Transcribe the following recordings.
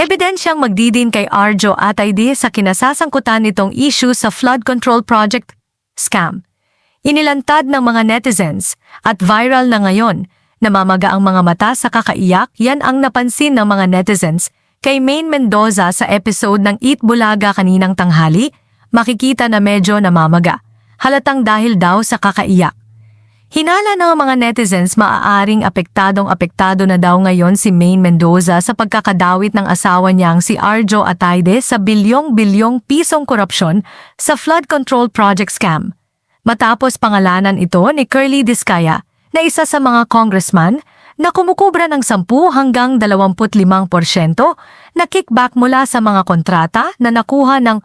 Ebidensyang magdidin kay Arjo Atayde sa kinasasangkutan nitong issue sa flood control project scam. Inilantad ng mga netizens at viral na ngayon. Namamaga ang mga mata sa kakaiyak, yan ang napansin ng mga netizens kay Maine Mendoza sa episode ng Eat Bulaga kaninang tanghali, makikita na medyo namamaga. Halatang dahil daw sa kakaiyak. Hinala ng mga netizens maaaring apektadong apektado na daw ngayon si Maine Mendoza sa pagkakadawit ng asawa niyang si Arjo Atayde sa bilyong-bilyong pisong korupsyon sa flood control project scam. Matapos pangalanan ito ni Curly Discaya na isa sa mga congressman na kumukubra ng 10 hanggang 25% na kickback mula sa mga kontrata na nakuha ng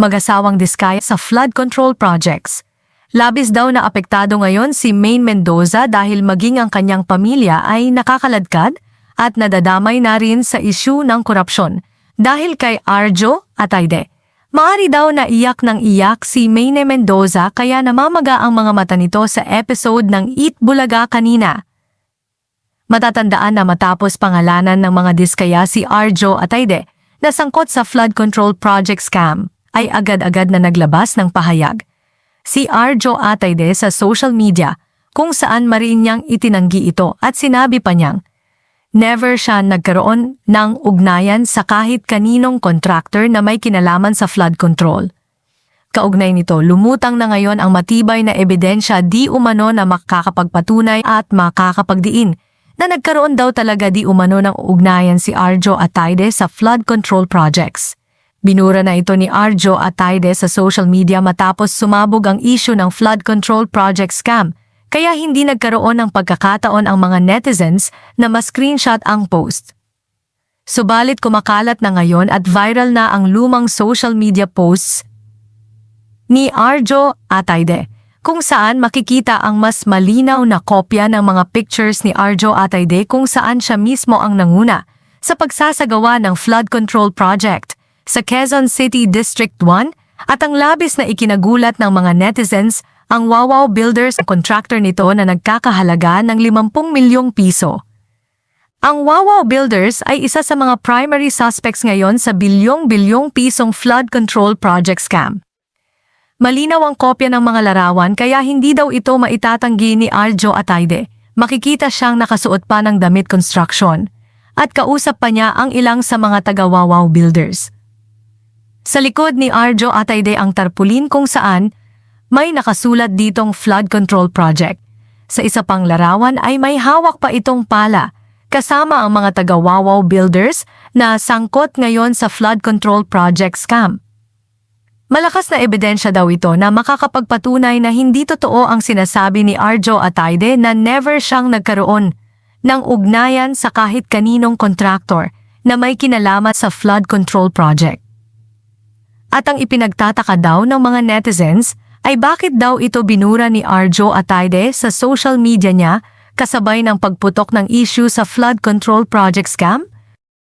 mag-asawang Discaya sa flood control projects. Labis daw na apektado ngayon si Maine Mendoza dahil maging ang kanyang pamilya ay nakakaladkad at nadadamay na rin sa isyu ng korupsyon dahil kay Arjo Atayde. Maari daw na iyak ng iyak si Maine Mendoza kaya namamaga ang mga mata nito sa episode ng Eat Bulaga kanina. Matatandaan na matapos pangalanan ng mga diskaya si Arjo Atayde na sangkot sa flood control project scam ay agad-agad na naglabas ng pahayag. Si Arjo Atayde sa social media kung saan mariin niyang itinanggi ito at sinabi pa niyang, Never siya nagkaroon ng ugnayan sa kahit kaninong contractor na may kinalaman sa flood control. Kaugnay nito, lumutang na ngayon ang matibay na ebidensya di umano na makakapagpatunay at makakapagdiin na nagkaroon daw talaga di umano ng ugnayan si Arjo Atayde sa flood control projects. Binura na ito ni Arjo Atayde sa social media matapos sumabog ang issue ng flood control project scam kaya hindi nagkaroon ng pagkakataon ang mga netizens na ma-screenshot ang post. Subalit kumakalat na ngayon at viral na ang lumang social media posts ni Arjo Atayde, kung saan makikita ang mas malinaw na kopya ng mga pictures ni Arjo Atayde kung saan siya mismo ang nanguna sa pagsasagawa ng flood control project sa Quezon City District 1 at ang labis na ikinagulat ng mga netizens ang Wawaw Builders contractor nito na nagkakahalaga ng 50 milyong piso. Ang Wawaw Builders ay isa sa mga primary suspects ngayon sa bilyong-bilyong pisong flood control project scam. Malinaw ang kopya ng mga larawan kaya hindi daw ito maitatanggi ni Arjo Atayde. Makikita siyang nakasuot pa ng damit construction. At kausap pa niya ang ilang sa mga taga-Wawaw Builders. Sa likod ni Arjo Atayde ang tarpulin kung saan may nakasulat ditong flood control project. Sa isa pang larawan ay may hawak pa itong pala kasama ang mga taga-Wawaw Builders na sangkot ngayon sa flood control project scam. Malakas na ebidensya daw ito na makakapagpatunay na hindi totoo ang sinasabi ni Arjo Atayde na never siyang nagkaroon ng ugnayan sa kahit kaninong kontraktor na may kinalaman sa flood control project. At ang ipinagtataka daw ng mga netizens ay bakit daw ito binura ni Arjo Atayde sa social media niya kasabay ng pagputok ng issue sa flood control project scam?